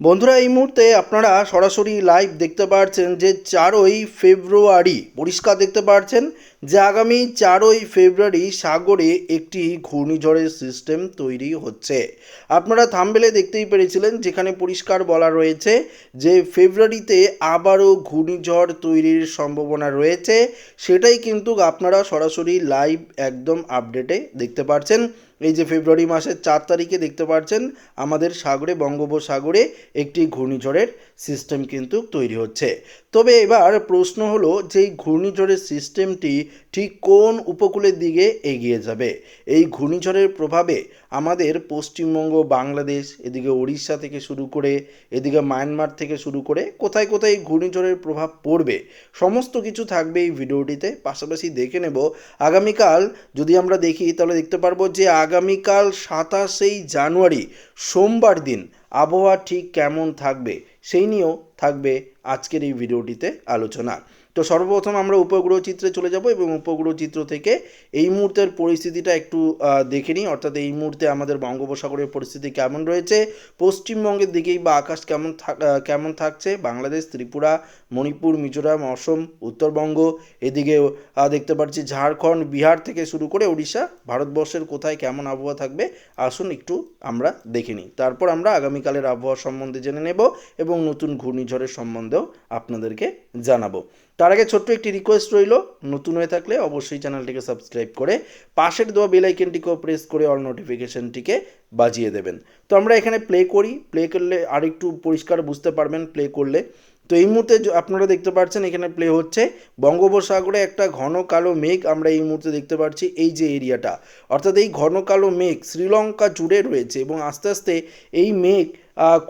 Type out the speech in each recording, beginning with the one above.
বন্ধুরা, এই মুহূর্তে আপনারা সরাসরি লাইভ দেখতে পাচ্ছেন যে চারই ফেব্রুয়ারি পরিষ্কার দেখতে পাচ্ছেন যে আগামী চারই ফেব্রুয়ারি সাগরে একটি ঘূর্ণিঝড়ের সিস্টেম তৈরি হচ্ছে। আপনারা থামবেলে দেখতেই পেরেছিলেন যেখানে পরিষ্কার বলা রয়েছে যে ফেব্রুয়ারিতে আবারও ঘূর্ণিঝড় তৈরির সম্ভাবনা রয়েছে। সেটাই কিন্তু আপনারা সরাসরি লাইভ একদম আপডেটে দেখতে পাচ্ছেন এই যে ফেব্রুয়ারি মাসের চার তারিখে দেখতে পাচ্ছেন আমাদের সাগরে, বঙ্গোপসাগরে একটি ঘূর্ণিঝড়ের সিস্টেম কিন্তু তৈরি হচ্ছে। তবে এবার প্রশ্ন হলো, যে এই ঘূর্ণিঝড়ের সিস্টেমটি ঠিক কোন উপকূলের দিকে এগিয়ে যাবে? এই ঘূর্ণিঝড়ের প্রভাবে আমাদের পশ্চিমবঙ্গ, বাংলাদেশ, এদিকে উড়িষ্যা থেকে শুরু করে, এদিকে মায়ানমার থেকে শুরু করে কোথায় কোথায় ঘূর্ণিঝড়ের প্রভাব পড়বে, সমস্ত কিছু থাকবে এই ভিডিওটিতে। পাশাপাশি দেখে নেব, আগামীকাল যদি আমরা দেখি তাহলে দেখতে পারব যে আগামীকাল সাতাশেই জানুয়ারি, সোমবার দিন আবহাওয়া ঠিক কেমন থাকবে, সেই নিয়েও থাকবে আজকের এই ভিডিওটিতে আলোচনা। তো সর্বপ্রথম আমরা উপগ্রহ চিত্রে চলে যাব এবং উপগ্রহ চিত্র থেকে এই মুহূর্তের পরিস্থিতিটা একটু দেখে নিই। অর্থাৎ এই মুহূর্তে আমাদের বঙ্গোপসাগরের পরিস্থিতি কেমন রয়েছে, পশ্চিমবঙ্গের দিকেই বা আকাশ কেমন কেমন থাকছে, বাংলাদেশ, ত্রিপুরা, মণিপুর, মিজোরাম, অসম, উত্তরবঙ্গ, এদিকে দেখতে পাচ্ছি ঝাড়খণ্ড, বিহার থেকে শুরু করে উড়িষ্যা ভারতবর্ষের কোথায় কেমন আবহাওয়া থাকবে, আসুন একটু আমরা দেখে নিই। তারপর আমরা আগামীকালের আবহাওয়া সম্বন্ধে জেনে নেব এবং নতুন ঘূর্ণিঝড়ের সম্বন্ধেও আপনাদেরকে জানাব। তার আগে ছোট্ট একটি রিকোয়েস্ট রইল। নতুন হয়ে থাকলে অবশ্যই চ্যানেলটিকে সাবস্ক্রাইব করে পাশের দেওয়া বেল আইকনটিকেও প্রেস করে অল নোটিফিকেশনটিকে বাজিয়ে দেবেন। তো আমরা এখানে প্লে করি। প্লে করলে আরেকটু পরিষ্কার বুঝতে পারবেন প্লে করলে। তো এই মুহূর্তে আপনারা দেখতে পাচ্ছেন এখানে প্লে হচ্ছে। বঙ্গোপসাগরে একটা ঘন কালো মেঘ আমরা এই মুহূর্তে দেখতে পাচ্ছি এই যে এরিয়াটা অর্থাৎ এই ঘন কালো মেঘ শ্রীলঙ্কা জুড়ে রয়েছে এবং আস্তে আস্তে এই মেঘ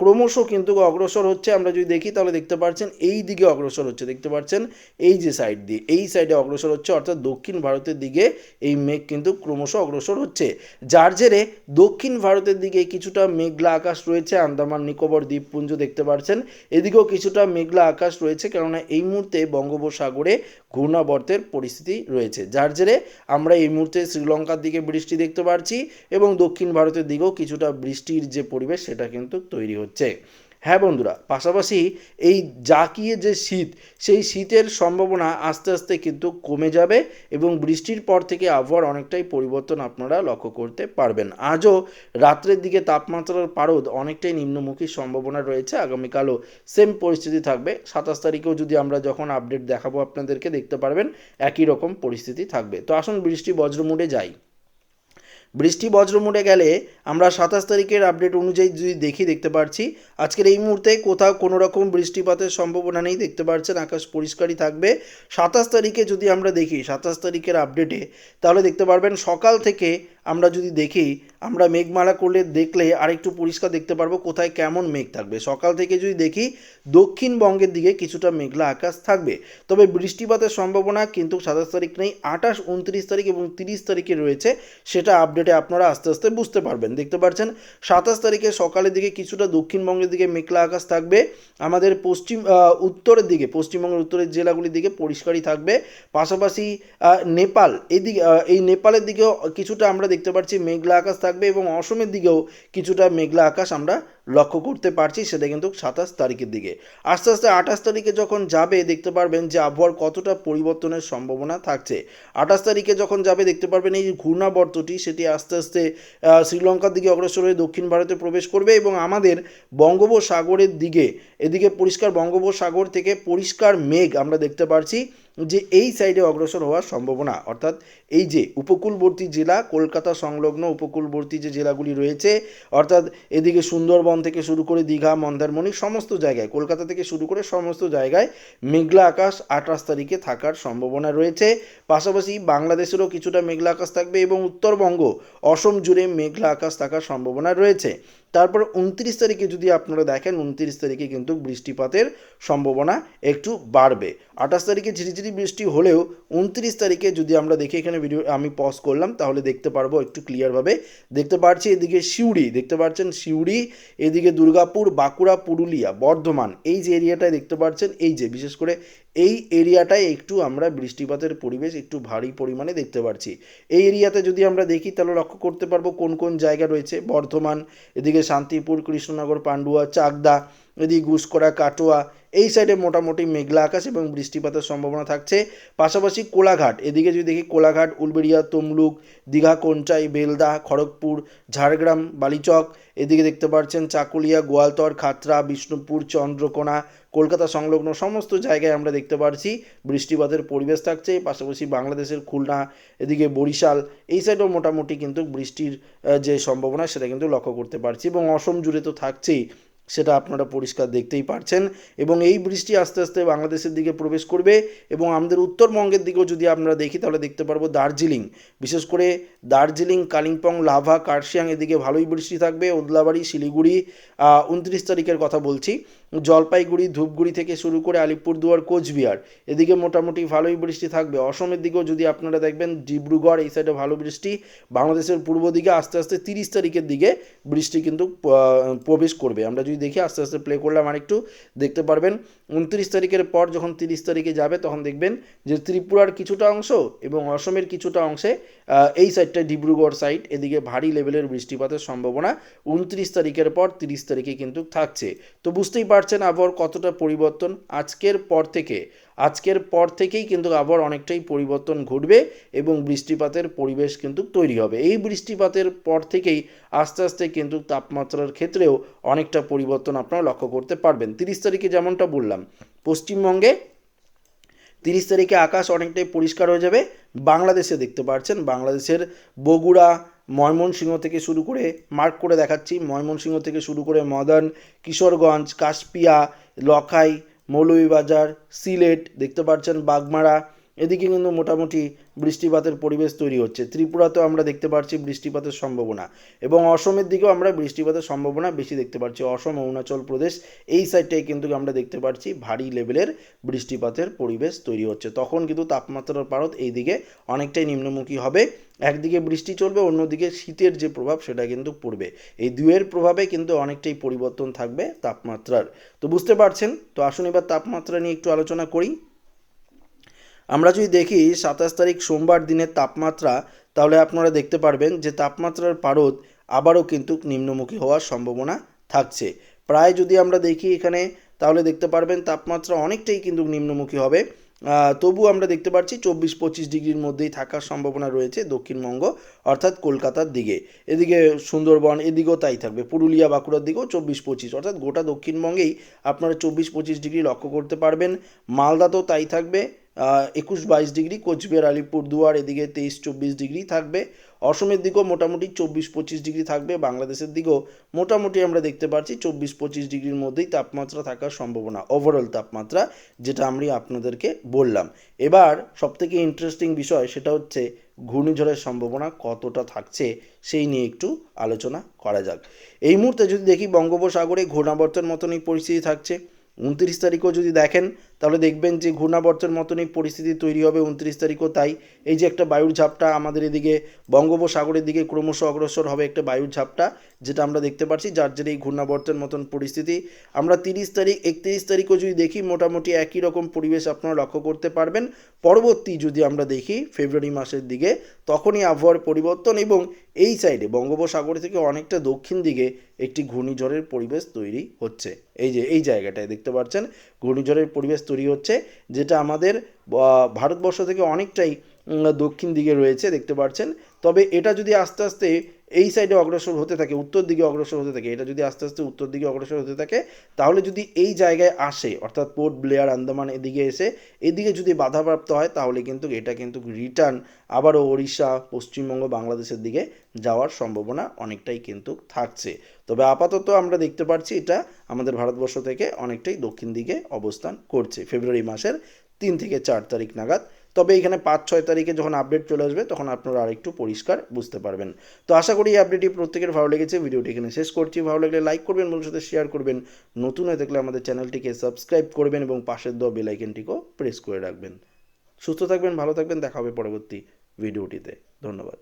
ক্রমশ কিন্তু অগ্রসর হচ্ছে। আমরা যদি দেখি, তাহলে দেখতে পাচ্ছেন এই দিকে অগ্রসর হচ্ছে। দেখতে পাচ্ছেন এই যে সাইড দিয়ে, এই সাইডে অগ্রসর হচ্ছে, অর্থাৎ দক্ষিণ ভারতের দিকে এই মেঘ কিন্তু ক্রমশ অগ্রসর হচ্ছে। যার জেরে দক্ষিণ ভারতের দিকে কিছুটা মেঘলা আকাশ রয়েছে। আন্দামান, নিকোবর, দ্বীপপুঞ্জ দেখতে পাচ্ছেন এদিকেও কিছুটা মেঘলা আকাশ রয়েছে, কেননা এই মুহূর্তে বঙ্গোপসাগরে ঘূর্ণাবর্তের পরিস্থিতি রয়েছে। যার জেরে আমরা এই মুহূর্তে শ্রীলঙ্কার দিকে বৃষ্টি দেখতে পাচ্ছি এবং দক্ষিণ ভারতের দিকেও কিছুটা বৃষ্টির যে পরিবেশ, সেটা কিন্তু তৈরি হচ্ছে। হ্যাঁ বন্ধুরা, পাশাপাশি এই জাকিয়ে যে শীত, সেই শীতের সম্ভাবনা আস্তে আস্তে কিন্তু কমে যাবে এবং বৃষ্টির পর থেকে আবহাওয়ার অনেকটাই পরিবর্তন আপনারা লক্ষ্য করতে পারবেন। আজও রাত্রের দিকে তাপমাত্রার পারদ অনেকটাই নিম্নমুখী সম্ভাবনা রয়েছে, আগামীকালও সেম পরিস্থিতি থাকবে। সাতাশ তারিখেও যদি আমরা যখন আপডেট দেখাবো আপনাদেরকে, দেখতে পারবেন একই রকম পরিস্থিতি থাকবে। তো আসুন বৃষ্টি বজ্রমুডে যাই। বৃষ্টি বজ্র বজ্রমুড়ে গেলে আমরা সাতাশ তারিখের আপডেট অনুযায়ী যদি দেখি দেখতে পাচ্ছি আজকের এই মুহূর্তে কোথাও কোনো রকম বৃষ্টিপাতের সম্ভাবনা নেই, দেখতে পাচ্ছেন আকাশ পরিষ্কারই থাকবে। সাতাশ তারিখে যদি আমরা দেখি, সাতাশ তারিখের আপডেটে তাহলে দেখতে পারবেন সকাল থেকে আমরা যদি দেখি, আমরা মেঘমালা করলে দেখলে আরেকটু পরিষ্কার দেখতে পারব কোথায় কেমন মেঘ থাকবে। সকাল থেকে যদি দেখি, দক্ষিণবঙ্গের দিকে কিছুটা মেঘলা আকাশ থাকবে। তবে বৃষ্টিপাতের সম্ভাবনা কিন্তু সাতাশ তারিখ নেই, আঠাশ, উনত্রিশ তারিখ এবং তিরিশ তারিখে রয়েছে, সেটা আপডেটে আপনারা আস্তে আস্তে বুঝতে পারবেন। দেখতে পাচ্ছেন, সাতাশ তারিখে সকালের দিকে কিছুটা দক্ষিণবঙ্গের দিকে মেঘলা আকাশ থাকবে, আমাদের পশ্চিম উত্তরের দিকে, পশ্চিমবঙ্গের উত্তরের জেলাগুলির দিকে পরিষ্কারই থাকবে। পাশাপাশি নেপাল, এদিকে এই নেপালের দিকেও কিছুটা আমরা দেখতে পাচ্ছি মেঘলা আকাশ থাকবে এবং অসমের দিকেও কিছুটা মেঘলা আকাশ আমরা লক্ষ্য করতে পারছি, সেটা কিন্তু সাতাশ তারিখের দিকে। আস্তে আস্তে আঠাশ তারিখে যখন যাবে, দেখতে পারবেন যে আবহাওয়ার কতটা পরিবর্তনের সম্ভাবনা থাকছে। আঠাশ তারিখে যখন যাবে, দেখতে পারবেন এই ঘূর্ণাবর্তটি, সেটি আস্তে আস্তে শ্রীলঙ্কার দিকে অগ্রসর হয়ে দক্ষিণ ভারতে প্রবেশ করবে এবং আমাদের বঙ্গোপসাগরের দিকে এদিকে পরিষ্কার বঙ্গোপসাগর থেকে পরিষ্কার মেঘ আমরা দেখতে পারছি যে এই সাইডে অগ্রসর হওয়ার সম্ভাবনা। অর্থাৎ এই যে উপকূলবর্তী জেলা, কলকাতা সংলগ্ন উপকূলবর্তী যে জেলাগুলি রয়েছে, অর্থাৎ এদিকে সুন্দরবন থেকে শুরু করে দীঘা, মন্দারমণি সমস্ত জায়গায়, কলকাতা থেকে শুরু করে সমস্ত জায়গায় মেঘলা আকাশ আঠাশ তারিখে থাকার সম্ভাবনা রয়েছে। পাশাপাশি বাংলাদেশেরও কিছুটা মেঘলা আকাশ থাকবে এবং উত্তরবঙ্গ, অসম জুড়ে মেঘলা আকাশ থাকার সম্ভাবনা রয়েছে। তারপর উনত্রিশ তারিখে যদি আপনারা দেখেন, উনত্রিশ তারিখে কিন্তু বৃষ্টিপাতের সম্ভাবনা একটু বাড়বে। আঠাশ তারিখে ঝিরিঝিরি বৃষ্টি হলেও উনত্রিশ তারিখে যদি আমরা দেখি, এখানে ভিডিও আমি পজ করলাম, তাহলে দেখতে পারব একটু ক্লিয়ারভাবে দেখতে পাচ্ছি এদিকে সিউড়ি, দেখতে পাচ্ছেন সিউড়ি, এদিকে দুর্গাপুর, বাঁকুড়া, পুরুলিয়া, বর্ধমান, এই যে এরিয়াটায় দেখতে পাচ্ছেন এই যে, বিশেষ করে এই এরিয়াটায় একটু আমরা বৃষ্টিপাতের পরিবেশ একটু ভারী পরিমাণে দেখতে পাচ্ছি এই এরিয়াতে যদি আমরা দেখি, তাহলে লক্ষ্য করতে পারব কোন কোন জায়গা রয়েছে। বর্ধমান, এদিকে শান্তিপুর, কৃষ্ণনগর, পান্ডুয়া, চাকদা, এদিকে গুসকরা কাটোয়া, এই সাইডে মোটামুটি মেঘলা আকাশ এবং বৃষ্টিপাতের সম্ভাবনা থাকছে। পাশাপাশি কোলাঘাট, এদিকে যদি দেখি কোলাঘাট, উলবেড়িয়া, তমলুক, দীঘা কোনচাই বেলদা, খড়গপুর, ঝাড়গ্রাম, বালিচক, এদিকে দেখতে পাচ্ছেন চাকুলিয়া, গোয়ালতর, খাতরা, বিষ্ণুপুর, চন্দ্রকোনা কলকাতা সংলগ্ন সমস্ত জায়গায় আমরা দেখতে পারছি। বৃষ্টিপাতের পরিবেশ থাকছে, পাশাপাশি বাংলাদেশের খুলনা, এদিকে বরিশাল, এই সাইডেও মোটামুটি কিন্তু বৃষ্টির যে সম্ভাবনা সেটা কিন্তু লক্ষ্য করতে পারছি এবং অসম জুড়ে তো থাকছেই। সেটা আপনারা পরিষ্কার দেখতেই পারছেন এবং এই বৃষ্টি আস্তে আস্তে বাংলাদেশের দিকে প্রবেশ করবে এবং আমাদের উত্তরবঙ্গের দিকেও যদি আমরা দেখি তাহলে দেখতে পারব দার্জিলিং। বিশেষ করে দার্জিলিং, কালিম্পং, লাভা, কার্শিয়াং এদিকে ভালোই বৃষ্টি থাকবে। ওদলাবাড়ি শিলিগুড়ি উনত্রিশ তারিখের কথা বলছি। জলপাইগুড়ি, ধূপগুড়ি থেকে শুরু করে আলিপুরদুয়ার, কোচবিহার এদিকে মোটামুটি ভালোই বৃষ্টি থাকবে। অসমের দিকেও যদি আপনারা দেখবেন, ডিব্রুগড় এই সাইডে ভালো বৃষ্টি। বাংলাদেশের পূর্ব দিকে আস্তে আস্তে তিরিশ তারিখের দিকে বৃষ্টি কিন্তু প্রবেশ করবে। আমরা যদি দেখি, আস্তে আস্তে প্লে করলাম আরেকটু দেখতে পারবেন, উনত্রিশ তারিখের পর যখন তিরিশ তারিখে যাবে, তখন দেখবেন যে ত্রিপুরার কিছুটা অংশ এবং অসমের কিছুটা অংশে এই সাইডটা ডিব্রুগড় সাইড এদিকে ভারী লেভেলের বৃষ্টিপাতের সম্ভাবনা উনত্রিশ তারিখের পর তিরিশ তারিখে কিন্তু থাকছে। তো বুঝতেই পারছেন আবহাওয়ার কতটা পরিবর্তন আজকের পর থেকে। আজকের পর থেকেই কিন্তু আবহাওয়ার অনেকটাই পরিবর্তন ঘটবে এবং বৃষ্টিপাতের পরিবেশ কিন্তু তৈরি হবে। এই বৃষ্টিপাতের পর থেকেই আস্তে আস্তে কিন্তু তাপমাত্রার ক্ষেত্রেও অনেকটা পরিবর্তন আপনারা লক্ষ্য করতে পারবেন। তিরিশ তারিখে যেমনটা বললাম, পশ্চিমবঙ্গে তিরিশ তারিখে আকাশ অনেকটাই পরিষ্কার হয়ে যাবে। বাংলাদেশে দেখতে পাচ্ছেন, বাংলাদেশের বগুড়া, ময়মনসিংহ থেকে শুরু করে, মার্ক করে দেখাচ্ছি, ময়মনসিংহ থেকে শুরু করে মদন, কিশোরগঞ্জ, কাশপিয়া, লখাই মৌলভীবাজার সিলেট দেখতে পাচ্ছেন বাগমারা এদিকে কিন্তু মোটামুটি বৃষ্টিপাতের পরিবেশ তৈরি হচ্ছে। ত্রিপুরাতেও আমরা দেখতে পাচ্ছি বৃষ্টিপাতের সম্ভাবনা এবং অসমের দিকেও আমরা বৃষ্টিপাতের সম্ভাবনা বেশি দেখতে পাচ্ছি। অসম, অরুণাচল প্রদেশ এই সাইডটাই কিন্তু আমরা দেখতে পাচ্ছি ভারী লেভেলের বৃষ্টিপাতের পরিবেশ তৈরি হচ্ছে। তখন কিন্তু তাপমাত্রার পারদ এই দিকে অনেকটাই নিম্নমুখী হবে। একদিকে বৃষ্টি চলবে, অন্যদিকে শীতের যে প্রভাব সেটা কিন্তু পড়বে। এই দুয়ের প্রভাবে কিন্তু অনেকটাই পরিবর্তন থাকবে তাপমাত্রার। তো বুঝতে পারছেন? তো আসুন এবার তাপমাত্রা নিয়ে একটু আলোচনা করি। আমরা যদি দেখি সাতাশ তারিখ সোমবার দিনের তাপমাত্রা, তাহলে আপনারা দেখতে পারবেন যে তাপমাত্রার পারদ আবারও কিন্তু নিম্নমুখী হওয়ার সম্ভাবনা থাকছে। প্রায় যদি আমরা দেখি এখানে, তাহলে দেখতে পারবেন তাপমাত্রা অনেকটাই কিন্তু নিম্নমুখী হবে। তবু আমরা দেখতে পাচ্ছি চব্বিশ পঁচিশ ডিগ্রির মধ্যেই থাকার সম্ভাবনা রয়েছে দক্ষিণবঙ্গ, অর্থাৎ কলকাতার দিকে। এদিকে সুন্দরবন, এদিকেও তাই থাকবে। পুরুলিয়া, বাঁকুড়ার দিকেও চব্বিশ পঁচিশ, অর্থাৎ গোটা দক্ষিণবঙ্গেই আপনারা চব্বিশ পঁচিশ ডিগ্রি লক্ষ্য করতে পারবেন। মালদাতেও তাই থাকবে। একুশ বাইশ ডিগ্রি, কোচবিহার, আলিপুরদুয়ার, এদিকে তেইশ চব্বিশ ডিগ্রি থাকবে। অসমের দিকেও মোটামুটি চব্বিশ পঁচিশ ডিগ্রি থাকবে। বাংলাদেশের দিকেও মোটামুটি আমরা দেখতে পাচ্ছি চব্বিশ পঁচিশ ডিগ্রির মধ্যেই তাপমাত্রা থাকার সম্ভাবনা ওভারঅল তাপমাত্রা, যেটা আমি আপনাদেরকে বললাম। এবার সবথেকে ইন্টারেস্টিং বিষয় সেটা হচ্ছে ঘূর্ণিঝড়ের সম্ভাবনা কতটা থাকছে, সেই নিয়ে একটু আলোচনা করা যাক। এই মুহূর্তে যদি দেখি বঙ্গোপসাগরে ঘূর্ণাবর্তের মতনই পরিস্থিতি থাকছে, উনত্রিশ তারিখও যদি দেখেন তাহলে দেখবেন যে ঘূর্ণাবর্তের মতনই পরিস্থিতি তৈরি হবে উনত্রিশ তারিখও তাই এই যে একটা বায়ুর ঝাপটা আমাদের এদিকে বঙ্গোপসাগরের দিকে ক্রমশ অগ্রসর হবে একটা বায়ুর ঝাপটা, যেটা আমরা দেখতে পাচ্ছি, যার জেরে এই ঘূর্ণাবর্তের মতন পরিস্থিতি। আমরা তিরিশ তারিখ, একত্রিশ তারিখও যদি দেখি, মোটামুটি একই রকম পরিবেশ আপনারা লক্ষ্য করতে পারবেন। পরবর্তী যদি আমরা দেখি, ফেব্রুয়ারি মাসের দিকে, তখনই আবহাওয়ার পরিবর্তন এবং এই সাইডে বঙ্গোপসাগর থেকে অনেকটা দক্ষিণ দিকে একটি ঘূর্ণিঝড়ের পরিবেশ তৈরি হচ্ছে। এই যে, এই জায়গাটায় দেখতে পাচ্ছেন, ঘূর্ণিঝড়ের পরিবেশ তৈরি হচ্ছে, যেটা আমাদের ভারতবর্ষ থেকে অনেকটাই দক্ষিণ দিকে রয়েছে, দেখতে পাচ্ছেন তবে এটা যদি আস্তে আস্তে এই সাইডে অগ্রসর হতে থাকে, উত্তর দিকে অগ্রসর হতে থাকে। এটা যদি আস্তে আস্তে উত্তর দিকে অগ্রসর হতে থাকে, তাহলে যদি এই জায়গায় আসে, অর্থাৎ পোর্ট ব্লেয়ার আন্দামান এদিকে এসে, এদিকে যদি বাধাপ্রাপ্ত হয়, তাহলে কিন্তু এটা কিন্তু রিটার্ন আবারও ওড়িশা, পশ্চিমবঙ্গ, বাংলাদেশের দিকে যাওয়ার সম্ভাবনা অনেকটাই কিন্তু থাকছে। তবে আপাতত আমরা দেখতে পাচ্ছি এটা আমাদের ভারতবর্ষ থেকে অনেকটাই দক্ষিণ দিকে অবস্থান করছে। ফেব্রুয়ারি মাসের তিন থেকে চার তারিখ নাগাদ তবে এখানে পাঁচ, ছয় তারিখে যখন আপডেট চলে আসবে, তখন আপনারা আরেকটু পরিষ্কার বুঝতে পারবেন। তো আশা করি এই আপডেটটি প্রত্যেকের ভালো লেগেছে। ভিডিওটি এখানে শেষ করছি। ভালো লাগলে লাইক করবেন বন্ধুর সাথে শেয়ার করবেন। নতুন হয়ে থাকলে আমাদের চ্যানেলটিকে সাবস্ক্রাইব করবেন এবং পাশের দেওয়া বেলাইকেনটিকেও প্রেস করে রাখবেন। সুস্থ থাকবেন, ভালো থাকবেন। দেখা হবে পরবর্তী ভিডিওটিতে ধন্যবাদ।